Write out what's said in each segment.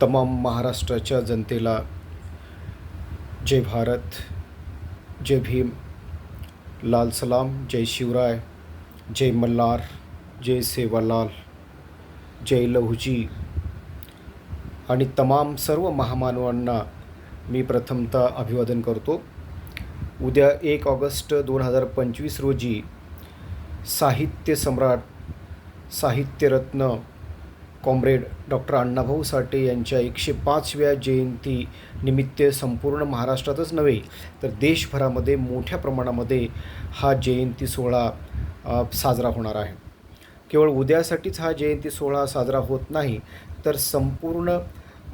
तमाम महाराष्ट्राच्या जनतेला जय भारत जय भीम लाल सलाम जय शिवराय जय मल्हार जय सेवालाल जय लहुजी आणि तमाम सर्व महामानवांना मी प्रथमतः अभिवादन करतो. उद्या एक ऑगस्ट दोन हजार पंचवीस रोजी साहित्य सम्राट साहित्यरत्न कॉम्रेड डॉक्टर अण्णाभाऊ साठे यांच्या एकशे पाचव्या जयंती निमित्त संपूर्ण महाराष्ट्रातच नव्हे तर देशभरामध्ये मोठ्या प्रमाणामध्ये हा जयंती सोहळा साजरा होणार आहे. केवळ उद्यासाठीच हा जयंती सोहळा साजरा होत नाही तर संपूर्ण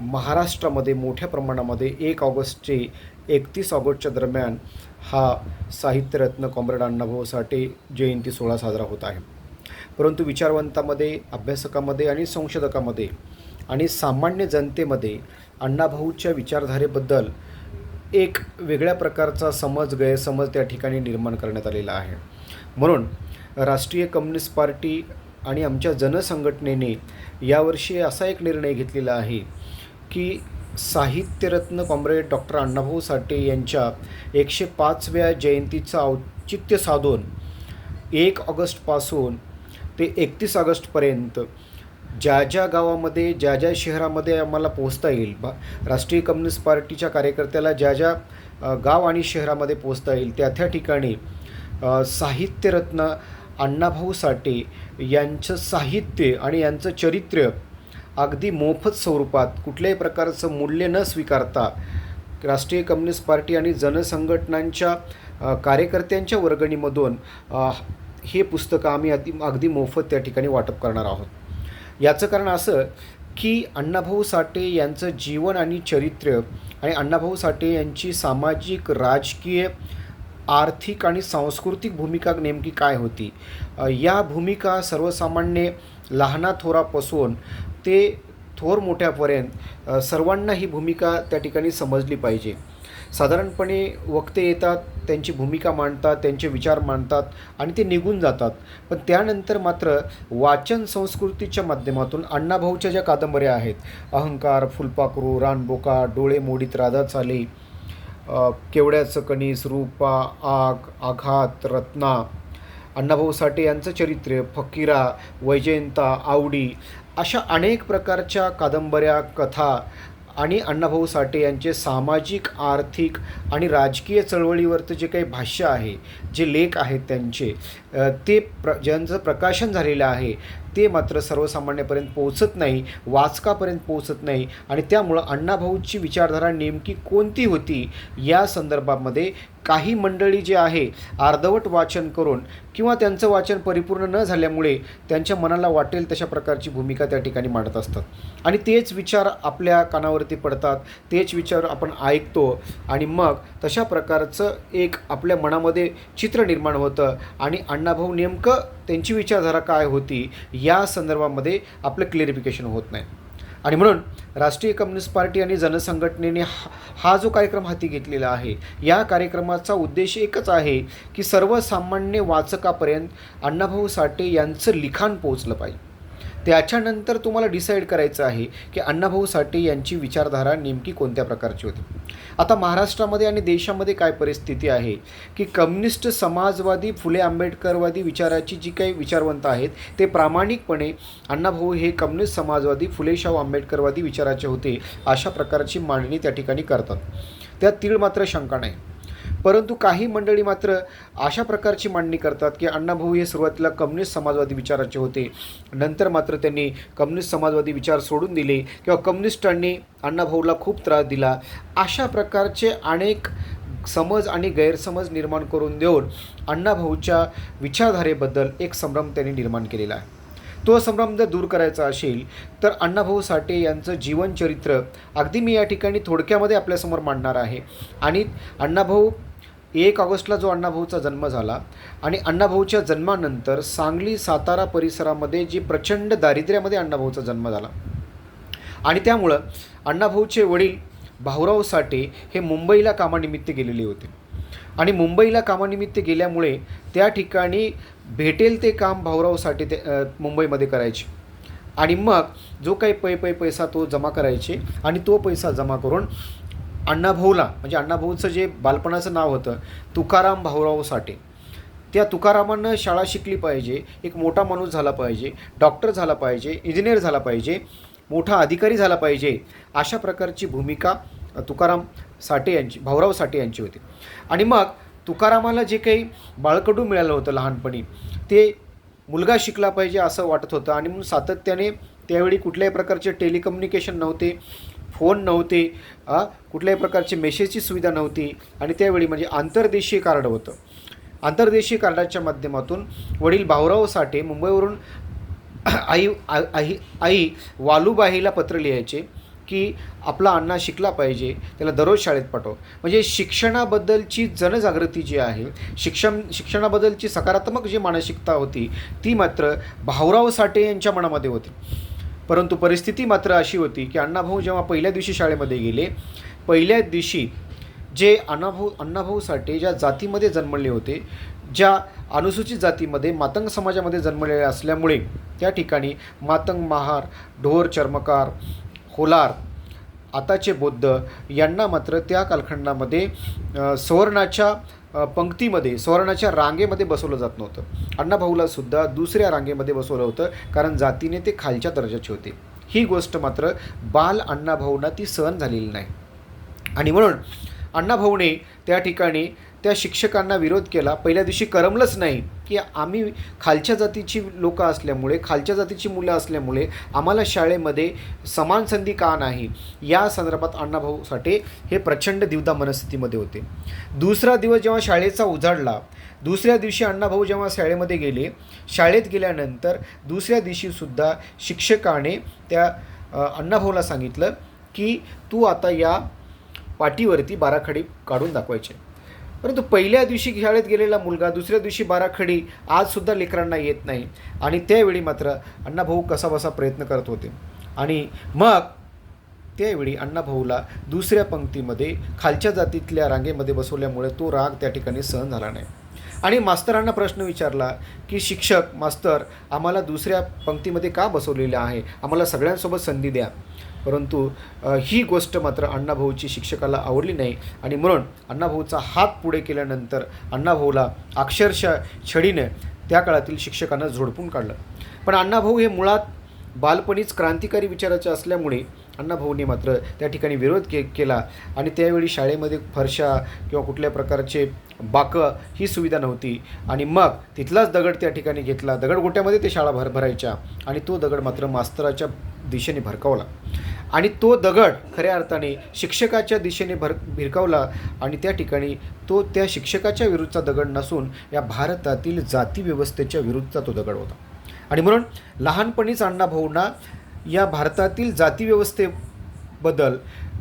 महाराष्ट्रामध्ये मोठ्या प्रमाणामध्ये एक ऑगस्टचे एकतीस ऑगस्टच्या दरम्यान हा साहित्यरत्न कॉम्रेड अण्णाभाऊ साठे जयंती सोहळा साजरा होत आहे. परंतु विचारवंतामध्ये अभ्यासकामध्ये आणि संशोधकामध्ये आणि सामान्य जनतेमध्ये अण्णाभाऊच्या विचारधारेबद्दल एक वेगळ्या प्रकारचा समज गैरसमज त्या ठिकाणी निर्माण करण्यात आलेला आहे. म्हणून राष्ट्रीय कम्युनिस्ट पार्टी आणि आमच्या जनसंघटनेने यावर्षी असा एक निर्णय घेतलेला आहे की साहित्यरत्न कॉम्रेड डॉक्टर अण्णाभाऊ साठे यांच्या एकशे पाचव्या जयंतीचं औचित्य साधून एक ऑगस्टपासून ते एकतीस ऑगस्टपर्यंत ज्या ज्या गावामध्ये ज्या ज्या शहरामध्ये आम्हाला पोहोचता येईल बा राष्ट्रीय कम्युनिस्ट पार्टीच्या कार्यकर्त्याला ज्या ज्या गाव आणि शहरामध्ये पोहोचता येईल त्या त्या ठिकाणी साहित्यरत्न अण्णाभाऊ साठे यांचं साहित्य आणि यांचं चरित्र अगदी मोफत स्वरूपात कुठल्याही प्रकारचं मूल्य न स्वीकारता राष्ट्रीय कम्युनिस्ट पार्टी आणि जनसंघटनांच्या कार्यकर्त्यांच्या वर्गणीमधून हे पुस्तकं आम्ही अति अगदी मोफत त्या ठिकाणी वाटप करणार आहोत. याचं कारण असं की अण्णाभाऊ साठे यांचं जीवन आणि चरित्र आणि अण्णाभाऊ साठे यांची सामाजिक राजकीय आर्थिक आणि सांस्कृतिक भूमिका नेमकी काय होती? या भूमिका सर्वसामान्य लहाना थोरापासून ते थोर मोठ्यापर्यंत सर्वांना ही भूमिका त्या ठिकाणी समजली पाहिजे. साधारणपणे वक्ते येतात त्यांची भूमिका मांडतात त्यांचे विचार मांडतात आणि ते निघून जातात. पण त्यानंतर मात्र वाचन संस्कृतीच्या माध्यमातून अण्णाभाऊच्या ज्या कादंबऱ्या आहेत अहंकार फुलपाखरू रानबोका डोळे मोडीत राधा चाले केवड्याचं कणीस रूपा आग आघात रत्ना अण्णाभाऊ साठे यांचं चरित्र फकीरा वैजयंता आवडी अशा अनेक प्रकारच्या कादंबऱ्या कथा आणि अण्णाभाऊ साठे यांचे सामाजिक आर्थिक आणि राजकीय चळवळीवरचं जे काही भाष्य आहे जे लेख आहेत त्यांचे ते प्र ज्यांचं प्रकाशन झालेलं आहे ते मात्र सर्वसामान्यपर्यंत पोहोचत नाही वाचकापर्यंत पोहोचत नाही आणि त्यामुळं अण्णाभाऊची विचारधारा नेमकी कोणती होती या संदर्भामध्ये काही मंडळी जे आहे अर्धवट वाचन करून किंवा त्यांचं वाचन परिपूर्ण न झाल्यामुळे त्यांच्या मनाला वाटेल तशा प्रकारची भूमिका त्या ठिकाणी मांडत असतात. आणि तेच विचार आपल्या कानावरती पडतात तेच विचार आपण ऐकतो आणि मग तशा प्रकारचं एक आपल्या मनामध्ये चित्र निर्माण होतं आणि अण्णाभाऊ नेमकं त्यांची विचारधारा काय होती या संदर्भामध्ये आपलं क्लिअरिफिकेशन होत नाही. आणि म्हणून राष्ट्रीय कम्युनिस्ट पार्टी आणि जनसंघटनेने हा हा जो कार्यक्रम हाती घेतलेला आहे या कार्यक्रमाचा उद्देश एकच आहे की सर्वसामान्य वाचकापर्यंत अण्णाभाऊ साठे यांचं लिखाण पोहोचलं पाहिजे. त्याच्यानंतर तुम्हाला डिसाईड करायचं आहे की अण्णाभाऊ साठे यांची विचारधारा नेमकी कोणत्या प्रकारची होती? आता महाराष्ट्रामध्ये आणि देशामध्ये काय परिस्थिती आहे की कम्युनिस्ट समाजवादी फुले आंबेडकरवादी विचाराची जी काही विचारवंत आहेत ते प्रामाणिकपणे अण्णाभाऊ हे कम्युनिस्ट समाजवादी फुले शाहू आंबेडकरवादी विचाराचे होते अशा प्रकारची मांडणी त्या ठिकाणी करतात. त्यात तीळ मात्र शंका नाही. परंतु काही मंडळी मात्र अशा प्रकारची मांडणी करतात की अण्णाभाऊ हे सुरुवातीला कम्युनिस्ट समाजवादी विचाराचे होते. नंतर मात्र त्यांनी कम्युनिस्ट समाजवादी विचार सोडून दिले किंवा कम्युनिस्टांनी अण्णाभाऊला खूप त्रास दिला. अशा प्रकारचे अनेक समज आणि गैरसमज निर्माण करून देऊन अण्णाभाऊच्या विचारधारेबद्दल एक संभ्रम त्यांनी निर्माण केलेला आहे. तो संभ्रम जर दूर करायचा असेल तर अण्णाभाऊ साठे यांचं जीवनचरित्र अगदी मी या ठिकाणी थोडक्यामध्ये आपल्यासमोर मांडणार आहे. आणि अण्णाभाऊ एक ऑगस्टला जो अण्णाभाऊचा जन्म झाला आणि अण्णाभाऊच्या जन्मानंतर सांगली सातारा परिसरामध्ये जी प्रचंड दारिद्र्यामध्ये अण्णाभाऊचा जन्म झाला. आणि त्यामुळं अण्णाभाऊचे वडील भाऊराव साठे हे मुंबईला कामानिमित्त गेलेले होते. आणि मुंबईला कामानिमित्त गेल्यामुळे त्या ठिकाणी भेटेल ते काम भाऊराव साठे ते मुंबईमध्ये करायचे. आणि मग जो काही पै पै पैसा तो जमा करायचे आणि तो पैसा जमा करून अण्णाभाऊला म्हणजे अण्णाभाऊचं जे बालपणाचं नाव होतं तुकाराम भाऊराव साठे. त्या तुकारामांना शाळा शिकली पाहिजे एक मोठा माणूस झाला पाहिजे डॉक्टर झाला पाहिजे इंजिनियर झाला पाहिजे मोठा अधिकारी झाला पाहिजे अशा प्रकारची भूमिका तुकाराम साठे यांची भाऊराव साठे यांची होती. आणि मग तुकारामाला जे काही बाळकडू मिळालं होतं लहानपणी ते मुलगा शिकला पाहिजे असं वाटत होतं आणि म्हणून सातत्याने त्यावेळी कुठल्याही प्रकारचे टेलिकम्युनिकेशन नव्हते फोन नव्हते कुठल्याही प्रकारची मेसेजची सुविधा नव्हती. आणि त्यावेळी म्हणजे आंतरदेशीय कार्ड होतं. आंतरदेशीय कार्डाच्या माध्यमातून वडील भाऊराव साठे मुंबईवरून आई आई आई वालूबाईला पत्र लिहायचे की आपला अण्णा शिकला पाहिजे त्याला दररोज शाळेत पाठव. म्हणजे शिक्षणाबद्दलची जनजागृती जी आहे शिक्षण शिक्षणाबद्दलची सकारात्मक जी मानसिकता होती ती मात्र भाऊराव साठे यांच्या मनामध्ये होती. परंतु परिस्थिती मात्र अशी होती की अण्णाभाऊ जेव्हा पहिल्या दिवशी शाळेमध्ये गेले पहिल्या दिवशी जे अण्णाभाऊ अण्णाभाऊ साठे ज्या जातीमध्ये जन्मले होते ज्या अनुसूचित जातीमध्ये मातंग समाजामध्ये जन्मलेले असल्यामुळे त्या ठिकाणी मातंग महार ढोर चर्मकार होलार आताचे बौद्ध यांना मात्र त्या कालखंडामध्ये सुवर्णाच्या पंक्तीमध्ये सुवर्णाच्या रांगेमध्ये बसवलं जात नव्हतं. अण्णाभाऊला सुद्धा दुसऱ्या रांगेमध्ये बसवलं होतं कारण जातीने ते खालच्या दर्जाचे होते. ही गोष्ट मात्र बाल अण्णाभाऊंना ती सहन झालेली नाही. आणि म्हणून अण्णाभाऊने त्या ठिकाणी त्या शिक्षकांना विरोध केला. पहिल्या दिवशी करमलंच नाही की आम्ही खालच्या जातीची लोकं असल्यामुळे खालच्या जातीची मुलं असल्यामुळे आम्हाला शाळेमध्ये समान संधी का नाही? या संदर्भात अण्णाभाऊ साठे हे प्रचंड दिवदा मनस्थितीमध्ये होते. दुसरा दिवस जेव्हा शाळेचा उजाडला दुसऱ्या दिवशी अण्णाभाऊ जेव्हा शाळेमध्ये गेले शाळेत गेल्यानंतर दुसऱ्या दिवशीसुद्धा शिक्षकाने त्या अण्णाभाऊला सांगितलं की तू आता या पाटीवरती बाराखडी काढून दाखवायचे. परंतु पहिल्या दिवशी शाळेत गेलेला मुलगा दुसऱ्या दिवशी बाराखडी आजसुद्धा लेकरांना येत नाही. आणि त्यावेळी मात्र अण्णाभाऊ कसाबसा प्रयत्न करत होते. आणि मग त्यावेळी अण्णाभाऊला दुसऱ्या पंक्तीमध्ये खालच्या जातीतल्या रांगेमध्ये बसवल्यामुळे तो राग त्या ठिकाणी सहन झाला नाही. आणि मास्तरांना प्रश्न विचारला की शिक्षक मास्तर आम्हाला दुसऱ्या पंक्तीमध्ये का बसवलेलं आहे? आम्हाला सगळ्यांसोबत संधी द्या. परंतु ही गोष्ट मात्र अण्णाभाऊची शिक्षकाला आवडली नाही. आणि म्हणून अण्णाभाऊचा हात पुढे केल्यानंतर अण्णाभाऊला अक्षरशः छडीने त्या काळातील शिक्षकांना झोडपून काढलं. पण अण्णाभाऊ हे मुळात बालपणीच क्रांतिकारी विचाराचे असल्यामुळे अण्णाभाऊंनी मात्र त्या ठिकाणी विरोध के केला. आणि त्यावेळी शाळेमध्ये फरशा किंवा कुठल्या प्रकारचे बाकं ही सुविधा नव्हती. आणि मग तिथलाच दगड त्या ठिकाणी घेतला. दगडगोट्यामध्ये ते शाळा भर भरायच्या. आणि तो दगड मात्र मास्तराच्या दिशेने भरकावला. आणि तो दगड खऱ्या अर्थाने शिक्षकाच्या दिशेने भर भिरकावला. आणि त्या ठिकाणी तो त्या शिक्षकाच्या विरुद्धचा दगड नसून या भारतातील जाती व्यवस्थेच्या विरुद्धचा तो दगड होता. आणि म्हणून लहानपणीच अण्णाभाऊंना या भारतातील जातीव्यवस्थेबद्दल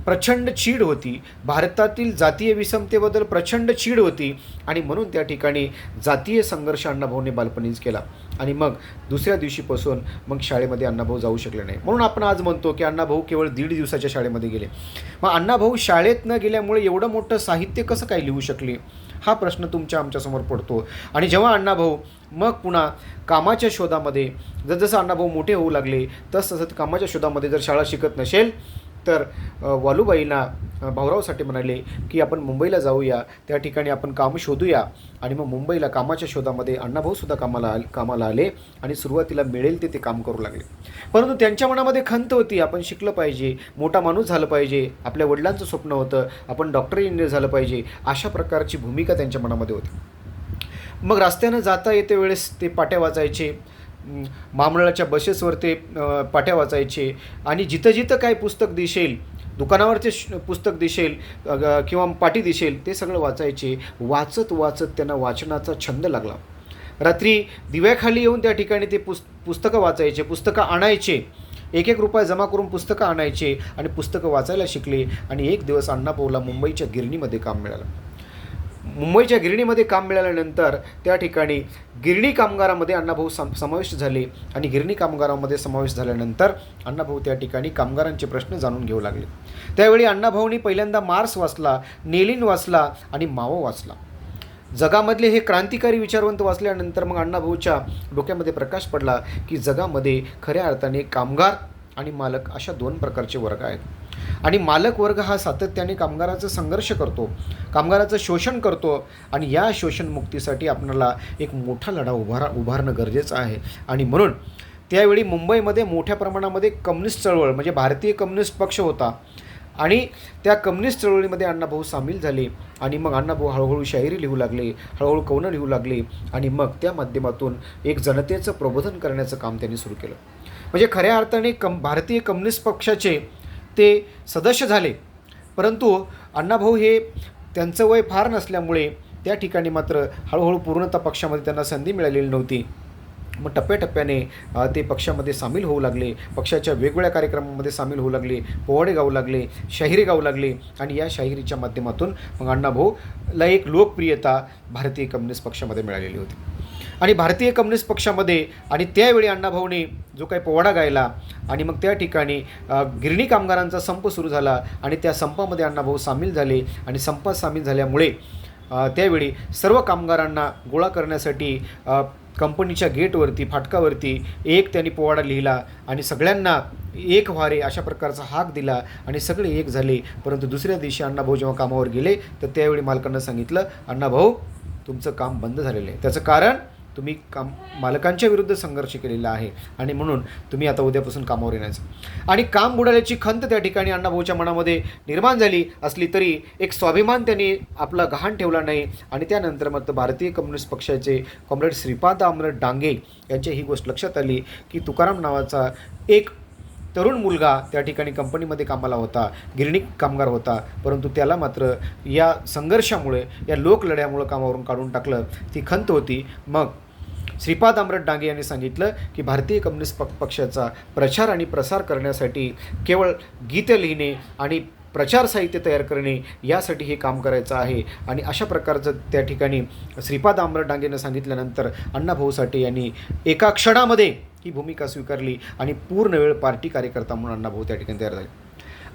प्रचंड चीड होती. भारतातील जातीय विषमतेबद्दल प्रचंड चीड होती आणि म्हणून त्या ठिकाणी जातीय संघर्ष अण्णाभाऊने बालपणीच केला. आणि मग दुसऱ्या दिवशीपासून मग शाळेमध्ये अण्णाभाऊ जाऊ शकले नाही. म्हणून आपण आज म्हणतो की अण्णाभाऊ केवळ दीड दिवसाच्या शाळेमध्ये गेले. मग अण्णाभाऊ शाळेत न गेल्यामुळे एवढं मोठं साहित्य कसं काय लिहू शकले? हा प्रश्न तुमच्या आमच्यासमोर पडतो. आणि जेव्हा अण्णाभाऊ मग पुन्हा कामाच्या शोधामध्ये जसजसं अण्णाभाऊ मोठे होऊ लागले तस तसं कामाच्या शोधामध्ये जर शाळा शिकत नसेल तर वालूबाईंना भाऊरावसाठी म्हणाले की आपण मुंबईला जाऊया त्या ठिकाणी आपण काम शोधूया. आणि मग मुंबईला कामाच्या शोधामध्ये अण्णाभाऊसुद्धा कामाला आले कामाला आले आणि सुरुवातीला मिळेल ते ते काम करू लागले. परंतु त्यांच्या मनामध्ये खंत होती आपण शिकलं पाहिजे मोठा माणूस झालं पाहिजे आपल्या वडिलांचं स्वप्न होतं आपण डॉक्टर इंजिनियर झालं पाहिजे अशा प्रकारची भूमिका त्यांच्या मनामध्ये होती. मग रस्त्यानं जाता येते वेळेस ते पाट्या वाचायचे महामंडळाच्या बसेसवर ते पाट्या वाचायचे. आणि जिथं जिथं काय पुस्तक दिसेल दुकानावरचे श- पुस्तक दिसेल किंवा पाटी दिसेल ते सगळं वाचायचे. वाचत वाचत त्यांना वाचनाचा छंद लागला. रात्री दिव्याखाली येऊन त्या ठिकाणी ते पुस पुस्तकं वाचायचे पुस्तकं आणायचे. एक एक रुपये जमा करून पुस्तकं आणायचे आणि पुस्तकं वाचायला शिकले. आणि एक दिवस अण्णाभाऊला मुंबईच्या गिरणीमध्ये काम मिळालं. मुंबईच्या गिरणीमध्ये काम मिळाल्यानंतर त्या ठिकाणी गिरणी कामगारामध्ये अण्णाभाऊ सम समावेश झाले आणि गिरणी कामगारामध्ये समावेश झाल्यानंतर अण्णाभाऊ त्या ठिकाणी कामगारांचे प्रश्न जाणून घेऊ लागले. त्यावेळी अण्णाभाऊंनी पहिल्यांदा मार्स वाचला नेलिन वाचला आणि मावो वाचला. जगामधले हे क्रांतिकारी विचारवंत वाचल्यानंतर मग अण्णाभाऊच्या डोक्यामध्ये प्रकाश पडला की जगामध्ये खऱ्या अर्थाने कामगार आणि मालक अशा दोन प्रकारचे वर्ग आहेत. आणि मालक वर्ग हा सातत्याने कामगाराचा संघर्ष करतो कामगाराचं शोषण करतो आणि या शोषणमुक्तीसाठी आपल्याला एक मोठा लढा उभारा उभारणं गरजेचं आहे. आणि म्हणून त्यावेळी मुंबईमध्ये मोठ्या प्रमाणामध्ये कम्युनिस्ट चळवळ म्हणजे भारतीय कम्युनिस्ट पक्ष होता. आणि त्या कम्युनिस्ट चळवळीमध्ये अण्णाभाऊ सामील झाले आणि मग अण्णाभाऊ हळूहळू शायरी लिहू लागले हळूहळू कवनं लिहू लागले आणि मग त्या माध्यमातून एक जनतेचं प्रबोधन करण्याचं काम त्यांनी सुरू केलं. म्हणजे खऱ्या अर्थाने कम भारतीय कम्युनिस्ट पक्षाचे ते सदस्य झाले. परंतु अण्णाभाऊ हे त्यांचं वय फार नसल्यामुळे त्या ठिकाणी मात्र हळूहळू पूर्णतः पक्षामध्ये त्यांना संधी मिळालेली नव्हती. मग टप्प्याटप्प्याने ते पक्षामध्ये सामील होऊ लागले. पक्षाच्या वेगवेगळ्या कार्यक्रमामध्ये सामील होऊ लागले. पोवाडे गाऊ लागले शाहिरी गाऊ लागले आणि या शाहिरीच्या माध्यमातून मग अण्णाभाऊला एक लोकप्रियता भारतीय कम्युनिस्ट पक्षामध्ये मिळालेली होती. आणि भारतीय कम्युनिस्ट पक्षामध्ये आणि त्यावेळी अण्णाभाऊने जो काही पोवाडा गायला आणि मग त्या ठिकाणी गिरणी कामगारांचा संप सुरू झाला आणि त्या संपामध्ये अण्णाभाऊ सामील झाले आणि संपात सामील झाल्यामुळे त्यावेळी सर्व कामगारांना गोळा करण्यासाठी कंपनीच्या गेटवरती फाटकावरती एक त्यांनी पोवाडा लिहिला आणि सगळ्यांना एक व्हारे अशा प्रकारचा हाक दिला आणि सगळे एक झाले. परंतु दुसऱ्या दिवशी अण्णाभाऊ जेव्हा कामावर गेले तर त्यावेळी मालकांना सांगितलं अण्णाभाऊ तुमचं काम बंद झालेलं आहे. त्याचं कारण? तुम्ही काम मालकांच्या विरुद्ध संघर्ष केलेला आहे आणि म्हणून तुम्ही आता उद्यापासून कामावर येण्याचं आणि काम बुडाल्याची खंत त्या ठिकाणी अण्णाभाऊच्या मनामध्ये निर्माण झाली असली तरी एक स्वाभिमान त्यांनी आपला गहाण ठेवला नाही. आणि त्यानंतर मात्र भारतीय कम्युनिस्ट पक्षाचे कॉम्रेड श्रीपाद अमरत डांगे यांच्या ही गोष्ट लक्षात आली की तुकाराम नावाचा एक तरुण मुलगा त्या ठिकाणी कंपनीमध्ये कामाला होता गिरणी कामगार होता परंतु त्याला मात्र या संघर्षामुळे या लोकलढ्यामुळं कामावरून काढून टाकलं. ती खंत होती. मग श्रीपाद अमरत डांगे यांनी सांगितलं की भारतीय कम्युनिस्ट पक्षाचा प्रचार आणि प्रसार करण्यासाठी केवळ गीतं लिहिणे आणि प्रचार साहित्य तयार करणे यासाठी हे काम करायचं आहे. आणि अशा प्रकारचं त्या ठिकाणी श्रीपाद अमरत डांगेनं सांगितल्यानंतर अण्णाभाऊ साठे यांनी एका क्षणामध्ये ही भूमिका स्वीकारली आणि पूर्ण वेळ पार्टी कार्यकर्ता म्हणून अण्णाभाऊ त्या ठिकाणी तयार झाले.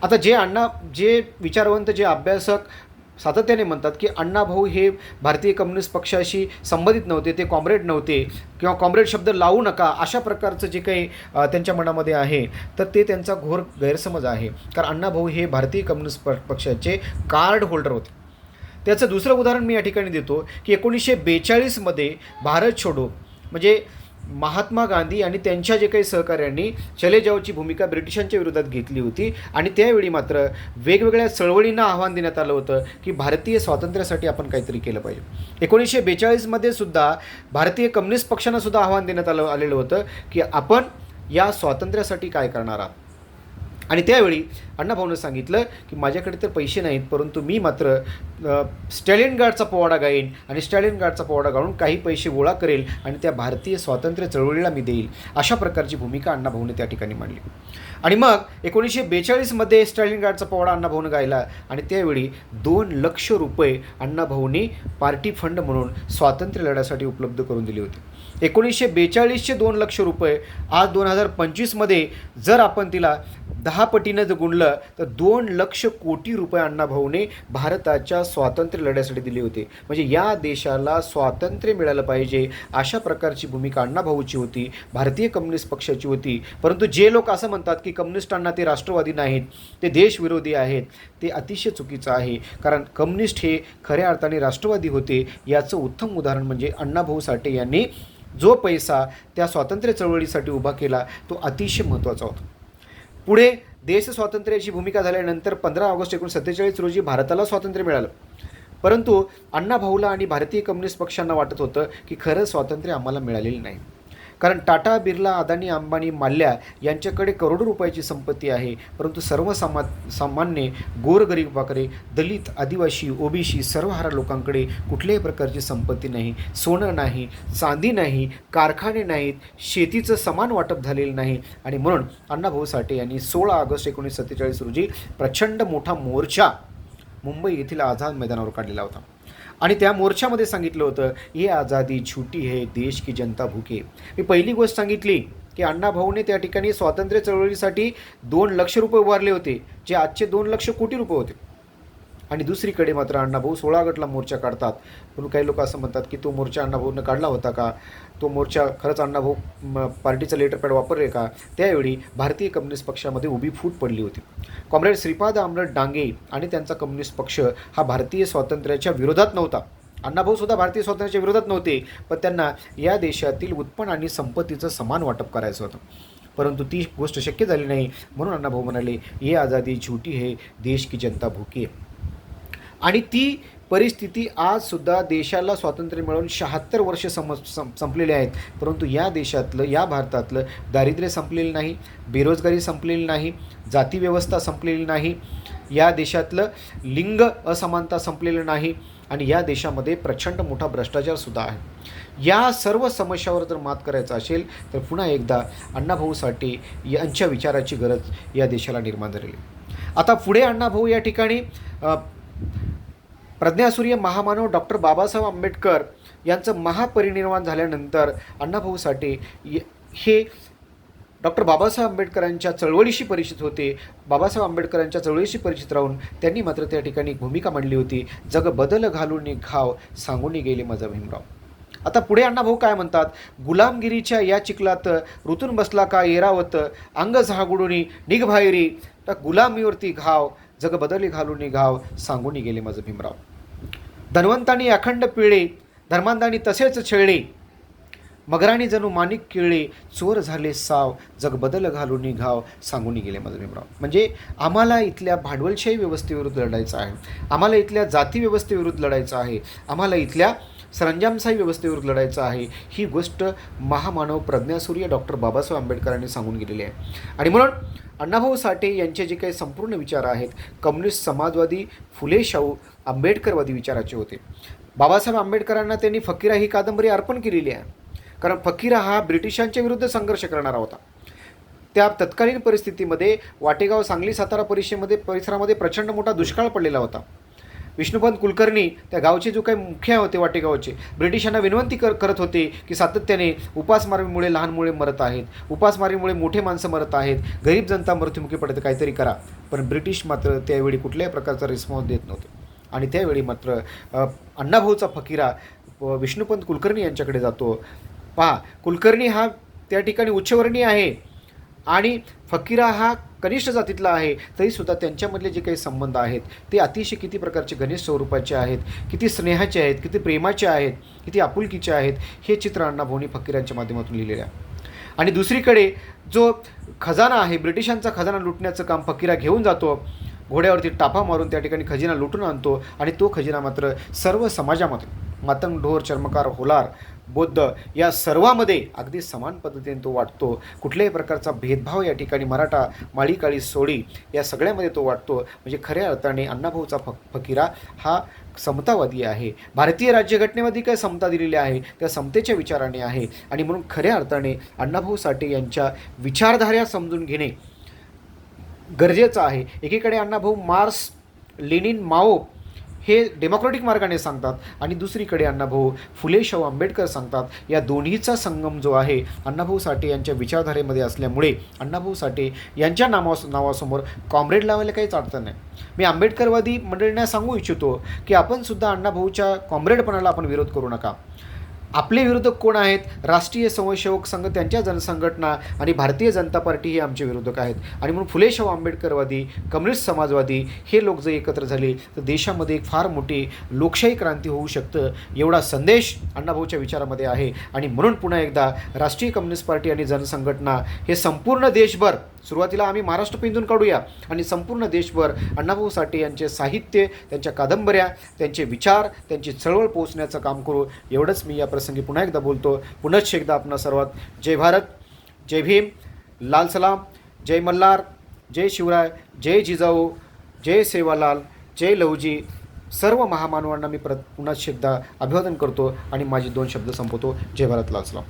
आता जे अण्णा जे विचारवंत जे अभ्यासक सातत्याने म्हणतात की अण्णाभाऊ हे भारतीय कम्युनिस्ट पक्षाशी संबंधित नव्हते ते कॉम्रेड नव्हते किंवा कॉम्रेड शब्द लावू नका अशा प्रकारचं जे काही त्यांच्या मनामध्ये आहे तर ते त्यांचा घोर गैरसमज आहे. कारण अण्णाभाऊ हे भारतीय कम्युनिस्ट प पक्षाचे कार्ड होल्डर होते. त्याचं दुसरं उदाहरण मी या ठिकाणी देतो की एकोणीसशे बेचाळीसमध्ये भारत छोडो. म्हणजे महात्मा गांधी आणि त्यांच्या जे काही सहकाऱ्यांनी चले जाओची भूमिका ब्रिटिशांच्या विरोधात घेतली होती आणि त्यावेळी मात्र वेगवेगळ्या चळवळींना आव्हान देण्यात आलं होतं की भारतीय स्वातंत्र्यासाठी आपण काहीतरी केलं पाहिजे. एकोणीसशे बेचाळीसमध्ये सुद्धा भारतीय कम्युनिस्ट पक्षांना सुद्धा आव्हान देण्यात आलं आलेलं होतं की आपण या स्वातंत्र्यासाठी काय करणार आहात? आणि त्यावेळी अण्णाभाऊनं सांगितलं की माझ्याकडे तर पैसे नाहीत परंतु मी मात्र स्टॅलिन गार्डचा पोवाडा गाईन आणि स्टॅलिन गार्डचा पोवाडा गाळून काही पैसे गोळा करेल आणि त्या भारतीय स्वातंत्र्य चळवळीला मी देईल अशा प्रकारची भूमिका अण्णाभाऊने त्या ठिकाणी मांडली. आणि मग एकोणीसशे बेचाळीसमध्ये स्टॅलिन गार्डचा पोवाडा अण्णाभाऊनं गायला आणि त्यावेळी दोन लक्ष रुपये अण्णाभाऊने पार्टी फंड म्हणून स्वातंत्र्य लढ्यासाठी उपलब्ध करून दिले होते. एकोणीसशे बेचाळीसचे दोन लक्ष रुपये आज दोन हजार पंचवीसमध्ये जर आपण तिला दहा पटीनं जर गुणलं तर दोन लक्ष कोटी रुपये अण्णाभाऊने भारताच्या स्वातंत्र्य लढ्यासाठी दिले होते. म्हणजे या देशाला स्वातंत्र्य मिळालं पाहिजे अशा प्रकारची भूमिका अण्णाभाऊची होती भारतीय कम्युनिस्ट पक्षाची होती. परंतु जे लोक असं म्हणतात की कम्युनिस्टांना ते राष्ट्रवादी नाहीत ते देशविरोधी आहेत ते अतिशय चुकीचं आहे. कारण कम्युनिस्ट हे खऱ्या अर्थाने राष्ट्रवादी होते याचं उत्तम उदाहरण म्हणजे अण्णाभाऊ साठे यांनी जो पैसा त्या स्वातंत्र्य चळवळीसाठी उभा केला तो अतिशय महत्त्वाचा होता. पुढे देश स्वातंत्र्याची भूमिका झाल्यानंतर पंधरा ऑगस्ट एकोणीसशे सत्तेचाळीस रोजी भारताला स्वातंत्र्य मिळालं. परंतु अण्णा भाऊला आणि भारतीय कम्युनिस्ट पक्षांना वाटत होतं की खरं स्वातंत्र्य आम्हाला मिळालेलं नाही. कारण टाटा बिर्ला अदानी अंबानी माल्या यांच्याकडे करोडो रुपयाची संपत्ती आहे. परंतु सर्वसामा सामान्य गोरगरीब वाकरे दलित आदिवासी ओबीसी सर्वहारा लोकांकडे कुठल्याही प्रकारची संपत्ती नाही. सोनं नाही चांदी नाही कारखाने नाहीत शेतीचं समान वाटप झालेलं नाही. आणि म्हणून अण्णाभाऊ साठे यांनी सोळा ऑगस्ट एकोणीसशे सत्तेचाळीस रोजी प्रचंड मोठा मोर्चा मुंबई येथील आझाद मैदानावर काढलेला होता. आणि त्या मोर्चामध्ये सांगितलं होतं ये आझादी झुटी है देश की जनता भूके मी पहिली गोष्ट सांगितली की अण्णाभाऊने त्या ठिकाणी स्वातंत्र्य चळवळीसाठी दोन लक्ष रुपये उभारले होते जे आजचे दोन लक्ष कोटी रुपये होते. आणि दुसरीकडे मात्र अण्णाभाऊ सोळा गटला मोर्चा काढतात. म्हणून काही लोक असं म्हणतात की तो मोर्चा अण्णाभाऊनं काढला होता का? तो मोर्चा खरंच अण्णाभाऊ म, पार्टीचं लेटर पॅड वापरले का? त्यावेळी भारतीय कम्युनिस्ट पक्षामध्ये उभी फूट पडली होती. कॉम्रेड श्रीपाद आमरट डांगे आणि त्यांचा कम्युनिस्ट पक्ष हा भारतीय स्वातंत्र्याच्या विरोधात नव्हता. अण्णाभाऊ सुद्धा भारतीय स्वातंत्र्याच्या विरोधात नव्हते पण त्यांना या देशातील उत्पन्न आणि संपत्तीचं समान वाटप करायचं होतं. परंतु ती गोष्ट शक्य झाली नाही. म्हणून अण्णाभाऊ म्हणाले ये आझादी झुटी है देश की जनता भूकी आहे आणि ती परिस्थिती आजसुद्धा देशाला स्वातंत्र्य मिळवून शहात्तर वर्ष सम सं संपलेले आहेत. परंतु या देशातलं या भारतातलं दारिद्र्य संपलेलं नाही बेरोजगारी संपलेली नाही जातीव्यवस्था संपलेली नाही या देशातलं लिंग असमानता संपलेलं नाही आणि या देशामध्ये प्रचंड मोठा भ्रष्टाचारसुद्धा आहे. या सर्व समस्यावर जर मात करायचं असेल तर पुन्हा एकदा अण्णाभाऊ साठे यांच्या विचाराची गरज या देशाला निर्माण झालेली आता पुढे अण्णाभाऊ या ठिकाणी प्रज्ञासूर्य महामानव डॉक्टर बाबासाहेब आंबेडकर यांचं महापरिनिर्वाण झाल्यानंतर अण्णाभाऊ साठे य- हे डॉक्टर बाबासाहेब आंबेडकरांच्या चळवळीशी परिचित होते. बाबासाहेब आंबेडकरांच्या चळवळीशी परिचित राहून त्यांनी मात्र त्या ठिकाणी भूमिका मांडली होती. जग बदल घालून घाव सांगून गेले माझा भीमराव. आता पुढे अण्णाभाऊ काय म्हणतात? गुलामगिरीच्या या चिखलात ऋतून बसला का येरावत? अंग झागुडुनी निघ बाहेरी गुलामीवरती घाव जग बदली घालून घाव सांगून गेले माझं भीमराव. धन्वंतानी अखंड पिळे धर्मांतानी तसेच छेळले मगराणी जणू माणिक किळे चोर झाले साव जग बदल घालून घाव सांगून गेले माझं भीमराव. म्हणजे आम्हाला इथल्या भांडवलशाही व्यवस्थेविरुद्ध लढायचं आहे. आम्हाला इथल्या जाती व्यवस्थेविरुद्ध लढायचं आहे. आम्हाला इथल्या सरंजामशाही व्यवस्थेवर लढायचं आहे. ही गोष्ट महामानव प्रज्ञासूर्य डॉक्टर बाबासाहेब आंबेडकरांनी सांगून गेलेली आहे. आणि म्हणून अण्णाभाऊ साठे यांचे जे काही संपूर्ण विचार आहेत कम्युनिस्ट समाजवादी फुले शाहू आंबेडकरवादी विचाराचे होते. बाबासाहेब आंबेडकरांना त्यांनी फकीरा ही कादंबरी अर्पण केलेली आहे. कारण फकीरा हा ब्रिटिशांच्या विरुद्ध संघर्ष करणारा होता. त्या तत्कालीन परिस्थितीमध्ये वाटेगाव सांगली सातारा परिषदेमध्ये परिसरामध्ये प्रचंड मोठा दुष्काळ पडलेला होता. विष्णुपंत कुलकर्णी त्या गावचे जो काही मुख्य होते वाटेगावचे ब्रिटिशांना विनंती कर करत होते की सातत्याने उपासमारीमुळे लहान मुले मरत आहेत. उपासमारीमुळे मोठे माणसं मरत आहेत. गरीब जनता मृत्युमुखी पडत काहीतरी करा. पण ब्रिटिश मात्र त्यावेळी कुठल्याही प्रकारचा रिस्पॉन्स देत नव्हते. आणि त्यावेळी मात्र अण्णाभाऊचा फकीरा विष्णुपंत कुलकर्णी यांच्याकडे जातो. पहा कुलकर्णी हा त्या ठिकाणी उच्चवर्णीय आहे. आणि फकीरा हा कनिष्ठ जातीतला आहे तरीसुद्धा त्यांच्यामधले जे काही संबंध आहेत ते अतिशय किती प्रकारचे घनिष्ठ स्वरूपाचे आहेत किती स्नेहाचे आहेत किती प्रेमाचे आहेत किती आपुलकीचे आहेत हे चित्र अण्णाभाऊनी फकीरांच्या माध्यमातून लिहिलेलं आहे. आणि दुसरीकडे जो खजाना आहे ब्रिटिशांचा खजाना लुटण्याचं काम फकीरा घेऊन जातो घोड्यावरती टापा मारून त्या ठिकाणी खजिना लुटून आणतो आणि तो खजिना मात्र सर्व समाजामध्ये मातंग ढोर चर्मकार होलार बौद्ध या सर्वामध्ये अगदी समान पद्धतीने तो वाटतो. कुठल्याही प्रकारचा भेदभाव या ठिकाणी मराठा माळी काळी सोडी या सगळ्यामध्ये तो वाटतो. म्हणजे खऱ्या अर्थाने अण्णाभाऊचा फ फकीरा हा समतावादी आहे. भारतीय राज्यघटनेमध्ये काय समता दिलेली आहे? त्या समतेच्या विचाराने आहे. आणि म्हणून खऱ्या अर्थाने अण्णाभाऊ साठे यांच्या विचारधाऱ्या समजून घेणे गरजेचं आहे. एकीकडे अण्णाभाऊ मार्स लेनिन माओ हे डेमोक्रॅटिक मार्गाने सांगतात. आणि दुसरीकडे अण्णाभाऊ फुले शाहू आंबेडकर सांगतात या दोन्हीचा संगम जो आहे अण्णाभाऊ साठे यांच्या विचारधारेमध्ये असल्यामुळे अण्णाभाऊ साठे यांच्या नावा नावासमोर कॉम्रेड लावायला काहीच अडचण नाही. मी आंबेडकरवादी मंडळींना सांगू इच्छितो की आपणसुद्धा अण्णाभाऊच्या कॉम्रेडपणाला आपण विरोध करू नका. आपले विरोधक कोण आहेत? राष्ट्रीय स्वयंसेवक संघ त्यांच्या जनसंघटना आणि भारतीय जनता पार्टी हे आमचे विरोधक आहेत. आणि म्हणून फुलेशाहू आंबेडकरवादी कम्युनिस्ट समाजवादी हे लोक जर एकत्र झाले तर देशामध्ये एक फार मोठी लोकशाही क्रांती होऊ शकतं एवढा संदेश अण्णाभाऊच्या विचारामध्ये आहे. आणि म्हणून पुन्हा एकदा राष्ट्रीय कम्युनिस्ट पार्टी आणि जनसंघटना हे संपूर्ण देशभर सुरुवातीला आम्ही महाराष्ट्र पिंजून काढूया आणि संपूर्ण देशभर अण्णाभाऊ साठे यांचे साहित्य त्यांच्या कादंबऱ्या त्यांचे विचार त्यांची चळवळ पोहोचण्याचं काम करू. एवढंच मी या प्रसंगी पुन्हा एकदा बोलतो. पुनश्च एकदा आपणा सर्वात जय भारत जय भीम लाल सलाम जय मल्हार जय शिवराय जय जिजाऊ जय सेवालाल जय लवजी सर्व महामानवांना मी प्र पुन्हा एकदा अभिवादन करतो आणि माझे दोन शब्द संपवतो. जय भारत लाल सलाम.